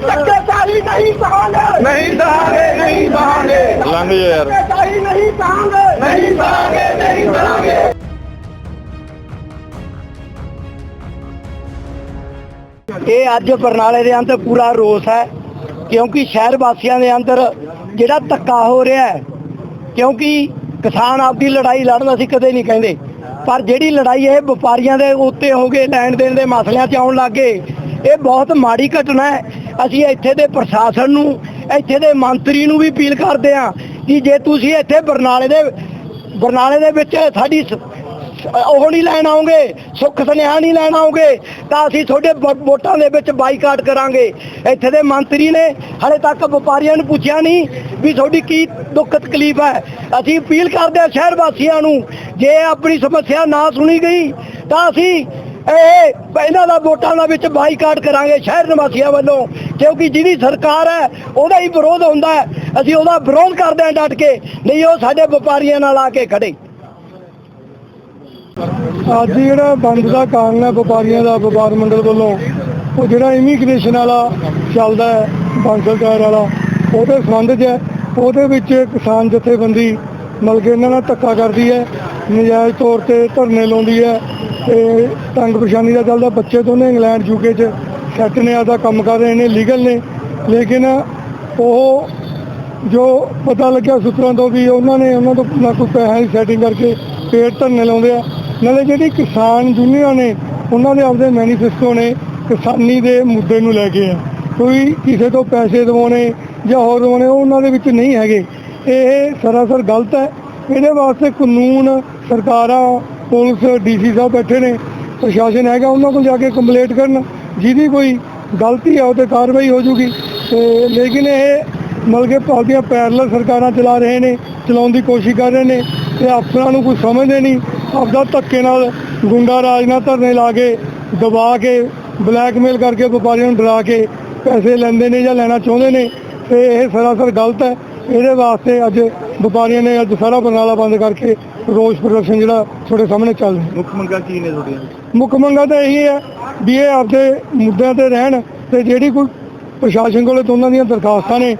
ਧੱਕੇਸ਼ਾਹੀ ਨਹੀਂ ਸਹਾਂਗੇ ਨਹੀਂ ਸਹਾਂਗੇ ਨਹੀਂ ਸਹਾਂਗੇ ਲੰਘ ਜਾ ਯਾਰ। ਧੱਕੇਸ਼ਾਹੀ ਨਹੀਂ ਸਹਾਂਗੇ ਨਹੀਂ ਸਹਾਂਗੇ ਨਹੀਂ ਸਹਾਂਗੇ ਇਹ ਅੱਜ ਬਰਨਾਲੇ ਦੇ ਅੰਦਰ ਪੂਰਾ ਰੋਸ ਹੈ ਕਿਉਂਕਿ ਸ਼ਹਿਰ ਵਾਸੀਆਂ ਦੇ ਅੰਦਰ ਜਿਹੜਾ ਧੱਕਾ ਹੋ ਰਿਹਾ ਹੈ ਕਿਉਂਕਿ ਕਿਸਾਨ ਆਪਦੀ ਲੜਾਈ ਲੜਨ ਅਸੀਂ ਕਦੇ ਨਹੀਂ ਕਹਿੰਦੇ। ਪਰ ਜਿਹੜੀ ਲੜਾਈ ਇਹ ਵਪਾਰੀਆਂ ਦੇ ਉੱਤੇ ਹੋ ਗਏ ਲੈਣ ਦੇਣ ਦੇ ਮਸਲਿਆਂ 'ਚ ਆਉਣ ਲੱਗੇ ਇਹ ਬਹੁਤ ਮਾੜੀ ਘਟਨਾ ਹੈ। ਅਸੀਂ ਇੱਥੇ ਦੇ ਪ੍ਰਸ਼ਾਸਨ ਨੂੰ, ਇੱਥੇ ਦੇ ਮੰਤਰੀ ਨੂੰ ਵੀ ਅਪੀਲ ਕਰਦੇ ਹਾਂ ਕਿ ਜੇ ਤੁਸੀਂ ਇੱਥੇ ਬਰਨਾਲੇ ਦੇ ਬਰਨਾਲੇ ਦੇ ਵਿੱਚ ਸਾਡੀ ਉਹ ਨਹੀਂ ਲੈਣ ਆਉਂਗੇ, ਸੁੱਖ ਸੁਨੇਹਾ ਨਹੀਂ ਲੈਣ ਆਉਂਗੇ, ਤਾਂ ਅਸੀਂ ਤੁਹਾਡੇ ਵੋ- ਵੋਟਾਂ ਦੇ ਵਿੱਚ ਬਾਈਕਾਟ ਕਰਾਂਗੇ। ਇੱਥੇ ਦੇ ਮੰਤਰੀ ਨੇ ਹਲੇ ਤੱਕ ਵਪਾਰੀਆਂ ਨੂੰ ਪੁੱਛਿਆ ਨਹੀਂ ਵੀ ਤੁਹਾਡੀ ਕੀ ਦੁੱਖ ਤਕਲੀਫ ਹੈ। ਅਸੀਂ ਅਪੀਲ ਕਰਦੇ ਹਾਂ ਸ਼ਹਿਰ ਵਾਸੀਆਂ ਨੂੰ, ਜੇ ਆਪਣੀ ਸਮੱਸਿਆ ਨਾ ਸੁਣੀ ਗਈ, ਤਾਂ ਅਸੀਂ ਇਹ ਇਹਨਾਂ ਦਾ ਵੋਟਾਂ ਦਾ ਵਿੱਚ ਬਾਈਕਾਟ ਕਰਾਂਗੇ ਸ਼ਹਿਰ ਨਿਵਾਸੀਆਂ ਵੱਲੋਂ, ਕਿਉਂਕਿ ਜਿਹਦੀ ਸਰਕਾਰ ਹੈ, ਉਹਦਾ ਹੀ ਵਿਰੋਧ ਹੁੰਦਾ ਹੈ। ਅਸੀਂ ਉਹਦਾ ਵਿਰੋਧ ਕਰਦੇ ਹਾਂ ਡਟ ਕੇ, ਨਹੀਂ ਉਹ ਸਾਡੇ ਵਪਾਰੀਆਂ ਨਾਲ ਆ ਕੇ ਖੜੇ। ਅੱਜ ਜਿਹੜਾ ਬੰਦ ਦਾ ਕਾਰਨ ਹੈ ਵਪਾਰੀਆਂ ਦਾ, ਵਪਾਰ ਮੰਡਲ ਵੱਲੋਂ, ਉਹ ਜਿਹੜਾ ਇਮੀਗ੍ਰੇਸ਼ਨ ਵਾਲਾ ਚੱਲਦਾ ਹੈ ਬਾਂਸਲਦਾਰ ਵਾਲਾ, ਉਹਦੇ ਸੰਬੰਧ 'ਚ ਹੈ, ਉਹਦੇ ਵਿੱਚ ਕਿਸਾਨ ਜਥੇਬੰਦੀ ਮਿਲ ਕੇ ਇਹਨਾਂ ਨਾਲ ਧੱਕਾ ਕਰਦੀ ਹੈ, ਨਜਾਇਜ਼ ਤੌਰ ਤੇ ਧਰਨੇ ਲਾਉਂਦੀ ਹੈ, ਤੇ ਤੰਗ ਪਰੇਸ਼ਾਨੀ ਦਾ ਚੱਲਦਾ, ਬੱਚੇ ਦੋਨੇ ਇੰਗਲੈਂਡ ਯੂਕੇ 'ਚ ਸੈੱਟ ਨੇ ਆਦਾ ਕੰਮ ਕਰ ਰਹੇ ਨੇ, ਲੀਗਲ ਨੇ, ਲੇਕਿਨ ਉਹ ਜੋ ਪਤਾ ਲੱਗਿਆ ਸੂਤਰਾਂ ਤੋਂ ਵੀ ਉਹਨਾਂ ਨੇ, ਉਹਨਾਂ ਤੋਂ ਨਾ ਕੋਈ ਪੈਸਾ ਦੀ ਸੈਟਿੰਗ ਕਰਕੇ ਪੇਟ ਧਰਨੇ ਲਾਉਂਦੇ ਆ ਨਾਲੇ ਜਿਹੜੀ ਕਿਸਾਨ ਯੂਨੀਅਨ ਨੇ, ਉਹਨਾਂ ਦੇ ਆਪਦੇ ਮੈਨੀਫੈਸਟੋ ਨੇ ਕਿਸਾਨੀ ਦੇ ਮੁੱਦੇ ਨੂੰ ਲੈ ਕੇ ਆ। ਕੋਈ ਕਿਸੇ ਤੋਂ ਪੈਸੇ ਦਵਾਉਣੇ ਜਾਂ ਹੋਰ ਦਵਾਉਣੇ ਉਹਨਾਂ ਦੇ ਵਿੱਚ ਨਹੀਂ ਹੈਗੇ। ਇਹ ਸਰਾਸਰ ਗਲਤ ਹੈ। ਇਹਦੇ ਵਾਸਤੇ ਕਾਨੂੰਨ, ਸਰਕਾਰਾਂ, ਪੁਲਿਸ, ਡੀਸੀ ਸਾਹਿਬ ਬੈਠੇ ਨੇ, ਪ੍ਰਸ਼ਾਸਨ ਹੈਗਾ, ਉਹਨਾਂ ਕੋਲ ਜਾ ਕੇ ਕੰਪਲੇਂਟ ਕਰਨ। ਜਿਹਦੀ ਕੋਈ ਗਲਤੀ ਹੈ ਉਹ ਤੇ ਕਾਰਵਾਈ ਹੋ ਜੂਗੀ। ਤੇ ਲੇਕਿਨ ਇਹ ਮਤਲਬ ਕਿ ਪਾਰਟੀਆਂ ਪੈਰਲਲ ਸਰਕਾਰਾਂ ਚਲਾ ਰਹੇ ਨੇ, ਚਲਾਉਣ ਦੀ ਕੋਸ਼ਿਸ਼ ਕਰ ਰਹੇ ਨੇ, ਤੇ ਅਫਸਰਾਂ ਨੂੰ ਕੁਝ ਸਮਝਦੇ ਨਹੀਂ। ਆਪਦਾ ਧੱਕੇ ਨਾਲ ਗੁੰਡਾ ਰਾਜ ਨਾਲ ਧਰਨੇ ਲਾ ਕੇ ਦਬਾ ਕੇ ਬਲੈਕਮੇਲ ਕਰਕੇ ਵਪਾਰੀਆਂ ਨੂੰ ਡਰਾ ਕੇ ਪੈਸੇ ਲੈਂਦੇ ਨੇ ਜਾਂ ਲੈਣਾ ਚਾਹੁੰਦੇ ਨੇ ਤੇ ਇਹ ਸਰਾਸਰ ਗਲਤ ਹੈ। ਇਹਦੇ ਵਾਸਤੇ ਅੱਜ ਵਪਾਰੀਆਂ ਨੇ ਅੱਜ ਸਾਰਾ ਬਰਨਾਲਾ ਬੰਦ ਕਰਕੇ ਰੋਸ ਪ੍ਰਦਰਸ਼ਨ ਜਿਹੜਾ ਤੁਹਾਡੇ ਸਾਹਮਣੇ ਚੱਲ ਰਿਹਾ। ਮੁੱਖ ਮੰਗਾਂ ਕੀ ਨੇ ਤੁਹਾਡੀਆਂ? ਮੁੱਖ ਮੰਗਾਂ ਤਾਂ ਇਹੀ ਹੈ ਵੀ ਇਹ ਆਪਦੇ ਮੁੱਦਿਆਂ ਤੇ ਰਹਿਣ ਤੇ ਜਿਹੜੀ ਕੋਈ ਪ੍ਰਸ਼ਾਸਨ ਕੋਲੇ ਤੋਂ ਉਹਨਾਂ ਦੀਆਂ ਦਰਖਾਸਤਾਂ ਨੇ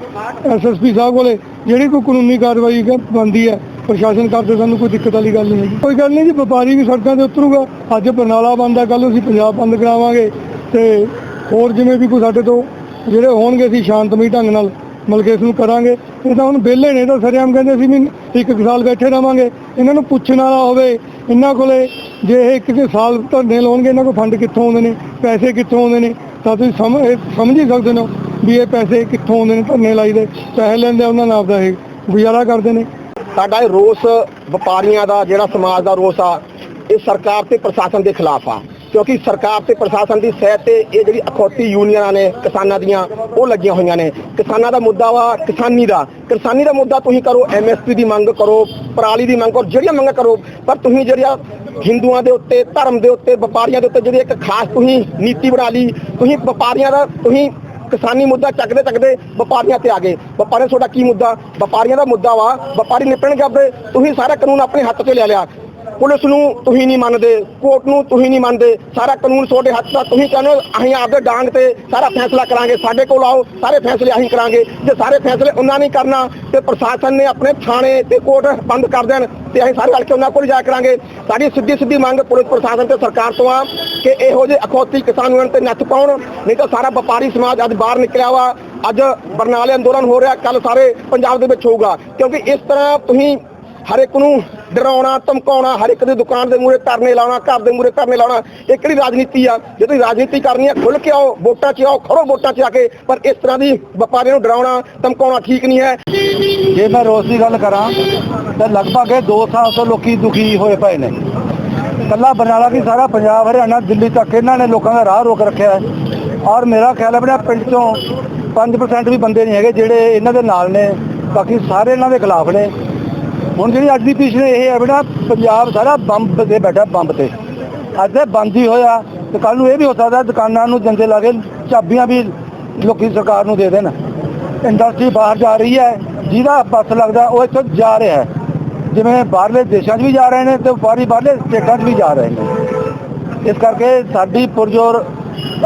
ਐਸਐਸਪੀ ਸਾਹਿਬ ਕੋਲੇ ਜਿਹੜੀ ਕੋਈ ਕਾਨੂੰਨੀ ਕਾਰਵਾਈ ਬੰਦੀ ਹੈ ਪ੍ਰਸ਼ਾਸਨ ਕਰਦੇ, ਸਾਨੂੰ ਕੋਈ ਦਿੱਕਤ ਵਾਲੀ ਗੱਲ ਨਹੀਂ ਹੈਗੀ। ਕੋਈ ਗੱਲ ਨਹੀਂ ਜੀ, ਵਪਾਰੀ ਵੀ ਸੜਕਾਂ ਤੇ ਉਤਰੂਗਾ। ਅੱਜ ਬਰਨਾਲਾ ਬੰਦ ਹੈ ਕੱਲ ਅਸੀਂ ਪੰਜਾਬ ਬੰਦ ਕਰਾਵਾਂਗੇ। ਤੇ ਹੋਰ ਜਿਵੇਂ ਵੀ ਕੋਈ ਸਾਡੇ ਤੋਂ ਜਿਹੜੇ ਹੋਣਗੇ, ਅਸੀਂ ਸ਼ਾਂਤਮਈ ਢੰਗ ਨਾਲ ਮਤਲਬ ਕਿ ਇਸ ਨੂੰ ਕਰਾਂਗੇ। ਇਹ ਤਾਂ ਹੁਣ ਵਿਹਲੇ ਨੇ ਤਾਂ ਸਰਿਆਮ ਕਹਿੰਦੇ ਅਸੀਂ ਵੀ ਇੱਕ ਕੁ ਸਾਲ ਬੈਠੇ ਰਵਾਂਗੇ ਇਹਨਾਂ ਨੂੰ ਪੁੱਛਣ ਵਾਲਾ ਹੋਵੇ, ਇਹਨਾਂ ਕੋਲੇ ਜੇ ਇਹ ਇੱਕ ਸਾਲ ਧਰਨੇ ਲਾਉਣਗੇ, ਇਹਨਾਂ ਕੋਲ ਫੰਡ ਕਿੱਥੋਂ ਆਉਂਦੇ ਨੇ, ਪੈਸੇ ਕਿੱਥੋਂ ਆਉਂਦੇ ਨੇ? ਤਾਂ ਤੁਸੀਂ ਸਮਝ, ਇਹ ਸਮਝ ਹੀ ਸਕਦੇ ਹੋ ਵੀ ਇਹ ਪੈਸੇ ਕਿੱਥੋਂ ਆਉਂਦੇ ਨੇ ਧਰਨੇ ਲਾਈ ਦੇ, ਪੈਸੇ ਲੈਂਦੇ ਉਹਨਾਂ ਨਾਲ ਆਪਦਾ ਇਹ ਗੁਜ਼ਾਰਾ ਕਰਦੇ ਨੇ। ਸਾਡਾ ਇਹ ਰੋਸ ਵਪਾਰੀਆਂ ਦਾ, ਜਿਹੜਾ ਸਮਾਜ ਦਾ ਰੋਸ ਆ, ਇਹ ਸਰਕਾਰ ਤੇ ਪ੍ਰਸ਼ਾਸਨ ਦੇ ਖਿਲਾਫ ਆ। ਕਿਉਂਕਿ ਸਰਕਾਰ ਤੇ ਪ੍ਰਸ਼ਾਸਨ ਦੀ ਸਹਿ ਤੇ ਇਹ ਜਿਹੜੀ ਅਖੌਤੀ ਯੂਨੀਅਨਾਂ ਨੇ, ਕਿਸਾਨਾਂ ਦੀਆਂ, ਉਹ ਲੱਗੀਆਂ ਹੋਈਆਂ ਨੇ। ਕਿਸਾਨਾਂ ਦਾ ਮੁੱਦਾ ਵਾ ਕਿਸਾਨੀ ਦਾ। ਕਿਸਾਨੀ ਦਾ ਮੁੱਦਾ ਤੁਸੀਂ ਕਰੋ ਐਮਐਸਪੀ ਦੀ ਮੰਗ ਕਰੋ, ਪਰਾਲੀ ਦੀ ਮੰਗ ਕਰੋ, ਜਿਹੜੀਆਂ ਮੰਗਾਂ ਕਰੋ, ਪਰ ਤੁਸੀਂ ਜਿਹੜੀਆਂ ਹਿੰਦੂਆਂ ਦੇ ਉੱਤੇ, ਧਰਮ ਦੇ ਉੱਤੇ, ਵਪਾਰੀਆਂ ਦੇ ਉੱਤੇ ਜਿਹੜੀ ਇੱਕ ਖਾਸ ਤੁਸੀਂ ਨੀਤੀ ਬਣਾ ਲਈ, ਤੁਸੀਂ ਵਪਾਰੀਆਂ ਦਾ, ਤੁਸੀਂ ਕਿਸਾਨੀ ਮੁੱਦਾ ਚੱਕਦੇ ਚੱਕਦੇ ਵਪਾਰੀਆਂ ਤੇ ਆ ਗਏ। ਵਪਾਰੀਆਂ ਤੁਹਾਡਾ ਕੀ ਮੁੱਦਾ? ਵਪਾਰੀਆਂ ਦਾ ਮੁੱਦਾ ਵਾ, ਵਪਾਰੀ ਨਿਪਟਣਗੇ ਆਪਦੇ। ਤੁਸੀਂ ਸਾਰਾ ਕਾਨੂੰਨ ਆਪਣੇ ਹੱਥ 'ਚ ਲੈ ਲਿਆ। ਪੁਲਿਸ ਨੂੰ ਤੁਸੀਂ ਨਹੀਂ ਮੰਨਦੇ, ਕੋਰਟ ਨੂੰ ਤੁਸੀਂ ਨਹੀਂ ਮੰਨਦੇ, ਸਾਰਾ ਕਾਨੂੰਨ ਤੁਹਾਡੇ ਹੱਥ ਦਾ, ਤੁਸੀਂ ਕਹਿੰਦੇ ਅਸੀਂ ਆਪਦੇ ਡਾਂਗ ਤੇ ਸਾਰਾ ਫੈਸਲਾ ਕਰਾਂਗੇ, ਸਾਡੇ ਕੋਲ ਆਓ, ਸਾਰੇ ਫੈਸਲੇ ਅਸੀਂ ਕਰਾਂਗੇ। ਜੇ ਸਾਰੇ ਫੈਸਲੇ ਉਹਨਾਂ ਨਹੀਂ ਕਰਨਾ, ਤੇ ਪ੍ਰਸ਼ਾਸਨ ਨੇ ਆਪਣੇ ਥਾਣੇ ਤੇ ਕੋਰਟ ਬੰਦ ਕਰ ਦੇਣ, ਤੇ ਅਸੀਂ ਸਾਰੇ ਰਲ ਕੇ ਉਹਨਾਂ ਕੋਲ ਜਾ ਕਰਾਂਗੇ। ਸਾਡੀ ਸਿੱਧੀ ਸਿੱਧੀ ਮੰਗ ਪੁਲਿਸ ਪ੍ਰਸ਼ਾਸਨ ਤੇ ਸਰਕਾਰ ਤੋਂ ਆ, ਕਿ ਇਹੋ ਜਿਹੇ ਅਖੌਤੀ ਕਿਸਾਨ ਯੂਨੀਅਨ ਤੇ ਨੱਥ ਪਾਉਣ, ਨਹੀਂ ਤਾਂ ਸਾਰਾ ਵਪਾਰੀ ਸਮਾਜ ਅੱਜ ਬਾਹਰ ਨਿਕਲਿਆ ਵਾ, ਅੱਜ ਬਰਨਾਲੇ ਅੰਦੋਲਨ ਹੋ ਰਿਹਾ ਕੱਲ ਸਾਰੇ ਪੰਜਾਬ ਦੇ ਵਿੱਚ ਹੋਊਗਾ। ਕਿਉਂਕਿ ਇਸ ਤਰ੍ਹਾਂ ਤੁਸੀਂ ਹਰ ਇੱਕ ਨੂੰ ਡਰਾਉਣਾ, ਧਮਕਾਉਣਾ, ਹਰ ਇੱਕ ਦੀ ਦੁਕਾਨ ਦੇ ਮੂਹਰੇ ਧਰਨੇ ਲਾਉਣਾ, ਘਰ ਦੇ ਮੂਹਰੇ ਧਰਨੇ ਲਾਉਣਾ, ਇਹ ਕਿਹੜੀ ਰਾਜਨੀਤੀ ਆ? ਜੇ ਤੁਸੀਂ ਰਾਜਨੀਤੀ ਕਰਨੀ ਆ ਖੁੱਲ ਕੇ ਆਓ, ਵੋਟਾਂ 'ਚ ਆਓ, ਖੜੋ ਵੋਟਾਂ 'ਚ ਆ ਕੇ, ਪਰ ਇਸ ਤਰ੍ਹਾਂ ਦੀ ਵਪਾਰੀਆਂ ਨੂੰ ਡਰਾਉਣਾ, ਧਮਕਾਉਣਾ ਠੀਕ ਨਹੀਂ ਹੈ। ਜੇ ਮੈਂ ਰੋਜ਼ ਦੀ ਗੱਲ ਕਰਾਂ, ਤਾਂ ਲਗਭਗ ਇਹ 2 ਸਾਲ ਤੋਂ ਲੋਕੀ ਦੁਖੀ ਹੋਏ ਪਏ ਨੇ। ਕੱਲਾ ਬਰਨਾਲਾ ਵੀ ਸਾਰਾ ਪੰਜਾਬ, ਹਰਿਆਣਾ, ਦਿੱਲੀ ਤੱਕ ਇਹਨਾਂ ਨੇ ਲੋਕਾਂ ਦਾ ਰਾਹ ਰੋਕ ਰੱਖਿਆ ਹੈ। ਔਰ ਮੇਰਾ ਖਿਆਲ ਹੈ ਆਪਣੇ ਪਿੰਡ ਚੋਂ 5% ਵੀ ਬੰਦੇ ਨਹੀਂ ਹੈਗੇ ਜਿਹੜੇ ਇਹਨਾਂ ਦੇ ਨਾਲ ਨੇ, ਬਾਕੀ ਸਾਰੇ ਇਹਨਾਂ ਦੇ ਖਿਲਾਫ ਨੇ। ਹੁਣ ਜਿਹੜੀ ਅੱਜ ਦੀ ਪਿਛਲੇ ਇਹ ਹੈ ਬੇਟਾ ਪੰਜਾਬ ਸਾਰਾ ਬੰਬ ਤੇ ਬੈਠਾ, ਬੰਬ ਤੇ। ਅੱਜ ਤੇ ਬੰਦ ਹੀ ਹੋਇਆ, ਤੇ ਕੱਲ ਨੂੰ ਇਹ ਵੀ ਹੋ ਸਕਦਾ ਦੁਕਾਨਾਂ ਨੂੰ ਜੰਦੇ ਲਾ ਕੇ ਚਾਬੀਆਂ ਵੀ ਲੋਕੀ ਸਰਕਾਰ ਨੂੰ ਦੇ ਦੇਣ। ਇੰਡਸਟਰੀ ਬਾਹਰ ਜਾ ਰਹੀ ਹੈ, ਜਿਹਦਾ ਬੱਸ ਲੱਗਦਾ ਉਹ ਇੱਥੋਂ ਜਾ ਰਿਹਾ ਹੈ। ਜਿਵੇਂ ਬਾਹਰਲੇ ਦੇਸ਼ਾਂ 'ਚ ਵੀ ਜਾ ਰਹੇ ਨੇ ਤੇ ਵਪਾਰੀ ਬਾਹਰਲੇ ਸਟੇਟਾਂ 'ਚ ਵੀ ਜਾ ਰਹੇ ਨੇ। ਇਸ ਕਰਕੇ ਸਾਡੀ ਪੁਰਜੋਰ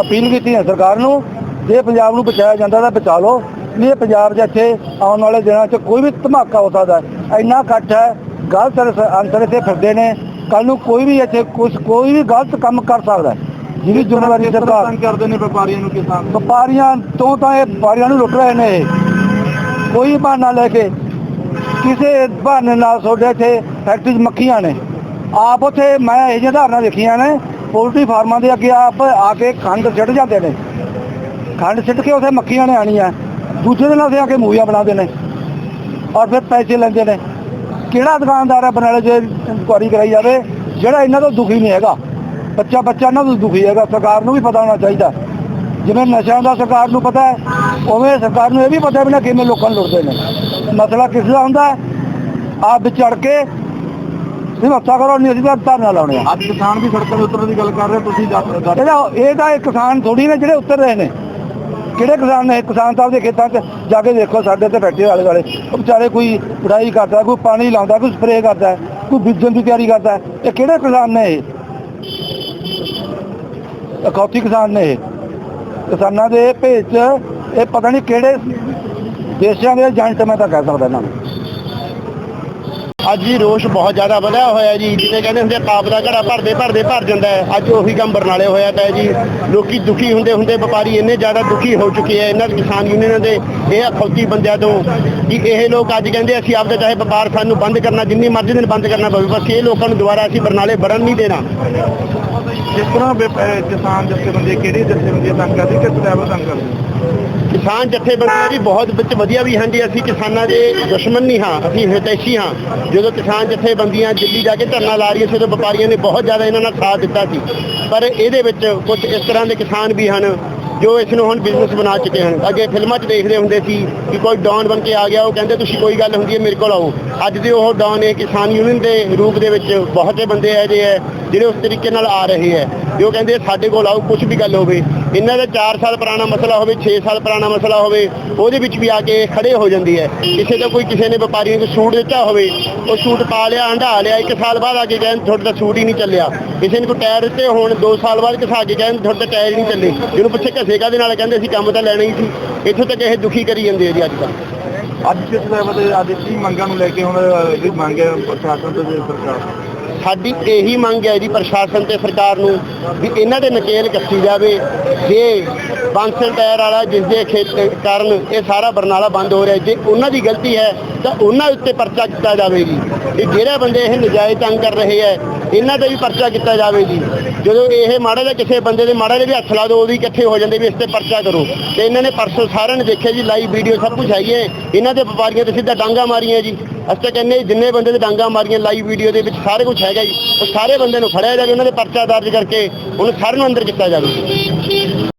ਅਪੀਲ ਕੀਤੀ ਹੈ ਸਰਕਾਰ ਨੂੰ, ਜੇ ਪੰਜਾਬ ਨੂੰ ਬਚਾਇਆ ਜਾਂਦਾ ਤਾਂ ਬਚਾ ਲਓ। ਇਹ ਪੰਜਾਬ 'ਚ ਇੱਥੇ ਆਉਣ ਵਾਲੇ ਦਿਨਾਂ 'ਚ ਕੋਈ ਵੀ ਧਮਾਕਾ ਹੋ ਸਕਦਾ ਹੈ। ਇੰਨਾ ਇਕੱਠ ਹੈ ਗਲਤ ਅੰਸਰ ਇੱਥੇ ਫਿਰਦੇ ਨੇ। ਕੱਲ ਨੂੰ ਕੋਈ ਵੀ ਇੱਥੇ ਕੁਛ ਕੋਈ ਵੀ ਗਲਤ ਕੰਮ ਕਰ ਸਕਦਾ ਜਿਹਦੀ ਜ਼ਿੰਮੇਵਾਰੀ ਸਰਕਾਰ ਤੰਗ ਕਰਦੇ ਨੇ ਵਪਾਰੀਆਂ ਨੂੰ ਕਿਸਾਨ ਵਪਾਰੀਆਂ ਤੋਂ ਤਾਂ ਇਹ ਵਪਾਰੀਆਂ ਨੂੰ ਲੁੱਟ ਰਹੇ ਨੇ ਇਹ। ਕੋਈ ਬਹਾਨਾ ਲੈ ਕੇ ਕਿਸੇ ਬਹਾਨੇ ਨਾਲ ਤੁਹਾਡੇ ਇੱਥੇ ਫੈਕਟਰੀ 'ਚ ਮੱਖੀਆਂ ਨੇ। ਆਪ ਉੱਥੇ ਮੈਂ ਇਹ ਜਿਹੀਆਂ ਧਾਰਨਾ ਦੇਖੀਆਂ ਨੇ ਪੋਲਟਰੀ ਫਾਰਮਾਂ ਦੇ ਅੱਗੇ ਆਪ ਆ ਕੇ ਖੰਡ ਸਿੱਟ ਜਾਂਦੇ ਨੇ। ਖੰਡ ਸਿੱਟ ਕੇ ਉੱਥੇ ਮੱਖੀਆਂ ਨੇ ਆਣੀਆਂ ਦੂਜੇ ਦਿਨ ਉੱਥੇ ਆ ਕੇ ਮੂਵੀਆਂ ਬਣਾਉਂਦੇ ਨੇ ਔਰ ਫਿਰ ਪੈਸੇ ਲੈਂਦੇ ਨੇ। ਕਿਹੜਾ ਦੁਕਾਨਦਾਰ ਹੈ ਬਨਾਲੇ ਜੇ ਇਨਕੁਆਰੀ ਕਰਾਈ ਜਾਵੇ ਜਿਹੜਾ ਇਹਨਾਂ ਤੋਂ ਦੁਖੀ ਨਹੀਂ ਹੈਗਾ। ਬੱਚਾ ਬੱਚਾ ਇਹਨਾਂ ਤੋਂ ਦੁਖੀ ਹੈਗਾ ਸਰਕਾਰ ਨੂੰ ਵੀ ਪਤਾ ਹੋਣਾ ਚਾਹੀਦਾ। ਜਿਵੇਂ ਨਸ਼ਿਆਂ ਦਾ ਸਰਕਾਰ ਨੂੰ ਪਤਾ ਹੈ ਉਵੇਂ ਸਰਕਾਰ ਨੂੰ ਇਹ ਵੀ ਪਤਾ ਵੀ ਨਾ ਕਿਵੇਂ ਲੋਕਾਂ ਨੂੰ ਲੁੱਟਦੇ ਨੇ। ਮਸਲਾ ਕਿਸ ਦਾ ਹੁੰਦਾ ਆਪ ਵਿੱਚ ਚੜ ਕੇ ਸਮੱਸਿਆ ਕਰੋ ਨਹੀਂ ਅਸੀਂ ਤਾਂ ਧਰਨਾ ਲਾਉਣੇ ਆ। ਅੱਜ ਕਿਸਾਨ ਵੀ ਸੜਕਾਂ ਦੇ ਉਤਰਨ ਦੀ ਗੱਲ ਕਰ ਰਹੇ ਤੁਸੀਂ ਇਹਦਾ ਇਹ ਤਾਂ ਇੱਕ ਕਿਸਾਨ ਥੋੜੀ ਨੇ ਜਿਹੜੇ ਉੱਤਰ ਰਹੇ ਨੇ। ਕਿਹੜੇ ਕਿਸਾਨ ਨੇ? ਕਿਸਾਨ ਸਾਹਿਬ ਦੇ ਖੇਤਾਂ 'ਚ ਜਾ ਕੇ ਦੇਖੋ, ਸਾਡੇ ਤੇ ਫੈਕਟਰੀ ਵਾਲੇ ਵਾਲੇ ਉਹ ਵਿਚਾਰੇ ਕੋਈ ਵਢਾਈ ਕਰਦਾ, ਕੋਈ ਪਾਣੀ ਲਾਉਂਦਾ, ਕੋਈ ਸਪਰੇਅ ਕਰਦਾ, ਕੋਈ ਬੀਜਣ ਦੀ ਤਿਆਰੀ ਕਰਦਾ। ਇਹ ਕਿਹੜੇ ਕਿਸਾਨ ਨੇ ਇਹ? ਅਖੌਤੀ ਕਿਸਾਨ ਨੇ ਇਹ। ਕਿਸਾਨਾਂ ਦੇ ਭੇਜ 'ਚ ਇਹ ਪਤਾ ਨਹੀਂ ਕਿਹੜੇ ਦੇਸ਼ਾਂ ਦੇ ਏਜੰਟ ਮੈਂ ਤਾਂ ਕਹਿ ਸਕਦਾ ਇਹਨਾਂ ਨੂੰ। ਅੱਜ ਜੀ ਰੋਸ਼ ਬਹੁਤ ਜ਼ਿਆਦਾ ਵਧਿਆ ਹੋਇਆ ਜੀ ਜਿਵੇਂ ਕਹਿੰਦੇ ਹੁੰਦੇ ਆ, ਪਾਪ ਦਾ ਘੜਾ ਭਰਦੇ ਭਰਦੇ ਭਰ ਜਾਂਦਾ ਹੈ। ਅੱਜ ਉਹੀ ਕੰਮ ਬਰਨਾਲੇ ਹੋਇਆ ਪਿਆ ਜੀ। ਲੋਕੀ ਦੁਖੀ ਹੁੰਦੇ ਹੁੰਦੇ ਵਪਾਰੀ ਇੰਨੇ ਜ਼ਿਆਦਾ ਦੁਖੀ ਹੋ ਚੁੱਕੇ ਆ ਇਹਨਾਂ ਕਿਸਾਨ ਯੂਨੀਅਨਾਂ ਦੇ ਇਹ ਅਖੌਤੀ ਬੰਦਿਆਂ ਤੋਂ ਕਿ ਇਹ ਲੋਕ ਅੱਜ ਕਹਿੰਦੇ ਅਸੀਂ ਆਪਦਾ ਚਾਹੇ ਵਪਾਰ ਸਾਨੂੰ ਬੰਦ ਕਰਨਾ ਜਿੰਨੀ ਮਰਜ਼ੀ ਦਿਨ ਬੰਦ ਕਰਨਾ ਪਵੇ ਬਸ ਇਹ ਲੋਕਾਂ ਨੂੰ ਦੁਬਾਰਾ ਅਸੀਂ ਬਰਨਾਲੇ ਵੜਨ ਨਹੀਂ ਦੇਣਾ। ਜਿਸ ਤਰ੍ਹਾਂ ਵਪ- ਅਹ, ਕਿਸਾਨ ਜਥੇਬੰਦੀ ਕਿਹੜੀ ਜਥੇਬੰਦੀ ਤੰਗ ਕਰਦੀ, ਕਿਸ ਲੈਵਲ ਤੰਗ ਕਰਦੀ? ਕਿਸਾਨ ਜਥੇਬੰਦੀਆਂ ਵੀ ਬਹੁਤ ਵਿੱਚ ਵਧੀਆ ਵੀ ਹਨ ਜੀ। ਅਸੀਂ ਕਿਸਾਨਾਂ ਦੇ ਦੁਸ਼ਮਣ ਨਹੀਂ ਹਾਂ, ਅਸੀਂ ਹਿਤੈਸ਼ੀ ਹਾਂ। ਜਦੋਂ ਕਿਸਾਨ ਜਥੇਬੰਦੀਆਂ ਦਿੱਲੀ ਜਾ ਕੇ ਧਰਨਾ ਲਾ ਰਹੀਆਂ ਸੀ, ਉਦੋਂ ਵਪਾਰੀਆਂ ਨੇ ਬਹੁਤ ਜ਼ਿਆਦਾ ਇਹਨਾਂ ਨਾਲ ਸਾਥ ਦਿੱਤਾ ਸੀ। ਪਰ ਇਹਦੇ ਵਿੱਚ ਕੁਝ ਇਸ ਤਰ੍ਹਾਂ ਦੇ ਕਿਸਾਨ ਵੀ ਹਨ ਜੋ ਇਸ ਨੂੰ ਹੁਣ ਬਿਜ਼ਨਸ ਬਣਾ ਚੁੱਕੇ ਹਨ। ਅੱਗੇ ਫਿਲਮਾਂ 'ਚ ਦੇਖਦੇ ਹੁੰਦੇ ਸੀ ਕਿ ਕੋਈ ਡੌਨ ਬਣ ਕੇ ਆ ਗਿਆ, ਉਹ ਕਹਿੰਦੇ, ਤੁਸੀਂ ਕੋਈ ਗੱਲ ਹੁੰਦੀ ਹੈ, ਮੇਰੇ ਕੋਲ ਆਓ। ਅੱਜ ਦੇ ਉਹ ਡੌਨ ਇਹ ਕਿਸਾਨ ਯੂਨੀਅਨ ਦੇ ਰੂਪ ਦੇ ਵਿੱਚ ਬਹੁਤੇ ਬੰਦੇ ਇਹੋ ਜਿਹੇ ਹੈ, ਜਿਹੜੇ ਉਸ ਤਰੀਕੇ ਨਾਲ ਆ ਰਹੇ ਹੈ। ਜੋ ਕਹਿੰਦੇ ਸਾਡੇ ਕੋਲ ਆਓ ਕੁਝ ਵੀ ਗੱਲ ਹੋਵੇ। ਇਹਨਾਂ ਦਾ 4 ਸਾਲ ਪੁਰਾਣਾ ਮਸਲਾ ਹੋਵੇ 6 ਸਾਲ ਪੁਰਾਣਾ ਮਸਲਾ ਹੋਵੇ, ਉਹਦੇ ਵਿੱਚ ਵੀ ਆ ਕੇ ਖੜੇ ਹੋ ਜਾਂਦੀ ਹੈ। ਕਿਸੇ ਦਾ ਕੋਈ ਕਿਸੇ ਨੇ ਵਪਾਰੀ ਨੂੰ ਕੋਈ ਸੂਟ ਦਿੱਤਾ ਹੋਵੇ, ਉਹ ਸੂਟ ਪਾ ਲਿਆ, ਅੰਡਾ ਲਿਆ, ਇੱਕ ਸਾਲ ਬਾਅਦ ਆ ਕੇ ਕਹਿੰਦੇ ਤੁਹਾਡੇ ਤਾਂ ਸੂਟ ਹੀ ਨਹੀਂ ਚੱਲਿਆ। ਕਿਸੇ ਨੇ ਕੋਈ ਟਾਇਰ ਦਿੱਤੇ ਹੋਣ 2 ਸਾਲ ਬਾਅਦ ਘਸਾ ਕੇ ਕਹਿੰਦੇ ਤੁਹਾਡਾ ਟਾਇਰ ਹੀ ਨਹੀਂ ਚੱਲੇ। ਜਿਹਨੂੰ ਪਿੱਛੇ ਘਸੇ ਕਾਦੇ ਨਾਲ ਕਹਿੰਦੇ, ਅਸੀਂ ਕੰਮ ਤਾਂ ਲੈਣਾ ਹੀ ਸੀ। ਇੱਥੋਂ ਤੱਕ ਇਹ ਦੁਖੀ ਕਰੀ ਜਾਂਦੇ ਆ ਜੀ ਅੱਜ ਕੱਲ੍ਹ। ਅੱਜ ਕਿਸ ਲੈਵਲ ਤੇ ਅੱਜ ਕੀ ਮੰਗਾਂ ਨੂੰ ਲੈ ਕੇ ਹੁਣ ਜਿਹੜੀ ਮੰਗ ਹੈ ਪ੍ਰਸ਼ਾਸਨ ਤੋਂ ਸਰਕਾਰ ਸਾਡੀ ਇਹੀ ਮੰਗ ਹੈ ਜੀ ਪ੍ਰਸ਼ਾਸਨ ਤੇ ਸਰਕਾਰ ਨੂੰ ਵੀ ਇਹਨਾਂ ਦੇ ਨਕੇਲ ਕੱਸੀ ਜਾਵੇ। ਜੇ ਬਾਂਸਲ ਟਾਇਰ ਵਾਲਾ ਜਿਸ ਦੇ ਖੇਤ ਕਾਰਨ ਇਹ ਸਾਰਾ ਬਰਨਾਲਾ ਬੰਦ ਹੋ ਰਿਹਾ, ਜੇ ਉਹਨਾਂ ਦੀ ਗਲਤੀ ਹੈ ਤਾਂ ਉਹਨਾਂ ਉੱਤੇ ਪਰਚਾ ਕੀਤਾ ਜਾਵੇਗੀ। ਇਹ ਜਿਹੜੇ ਬੰਦੇ ਇਹ ਨਜਾਇਜ਼ ਤੰਗ ਕਰ ਰਹੇ ਹੈ ਇਹਨਾਂ ਤੇ ਵੀ ਪਰਚਾ ਕੀਤਾ ਜਾਵੇ ਜੀ। ਜਦੋਂ ਇਹ ਮਾੜਾ ਜਿਹਾ ਕਿਸੇ ਬੰਦੇ ਦੇ ਮਾੜਾ ਦੇ ਵੀ ਹੱਥ ਲਾ ਦੋ ਉਹਦੀ ਇਕੱਠੇ ਹੋ ਜਾਂਦੇ ਵੀ ਇਸ ਤੇ ਪਰਚਾ ਕਰੋ। ਤੇ ਇਹਨਾਂ ਨੇ ਪਰਸੋਂ ਸਾਰਿਆਂ ਨੇ ਦੇਖਿਆ ਜੀ ਲਾਈਵ ਵੀਡੀਓ ਸਭ ਕੁਝ ਹੈਗੀ ਹੈ। ਇਹਨਾਂ ਦੇ ਵਪਾਰੀਆਂ ਤੇ ਸਿੱਧਾ ਡਾਂਗਾ ਮਾਰੀਆਂ ਜੀ। ਅਸੀਂ ਤਾਂ ਕਹਿੰਦੇ ਹਾਂ ਜਿੰਨੇ ਬੰਦੇ ਦੇ ਡਾਂਗਾ ਮਾਰੀਆਂ ਲਾਈਵ ਵੀਡੀਓ ਦੇ ਵਿੱਚ ਸਾਰੇ ਕੁਝ ਹੈਗਾ ਜੀ। ਉਹ ਸਾਰੇ ਬੰਦੇ ਨੂੰ ਫੜਿਆ ਜਾਵੇ, ਉਹਨਾਂ ਦੇ ਪਰਚਾ ਦਰਜ ਕਰਕੇ ਉਹਨੂੰ ਸਾਰਿਆਂ ਨੂੰ ਅੰਦਰ ਕੀਤਾ ਜਾਵੇ।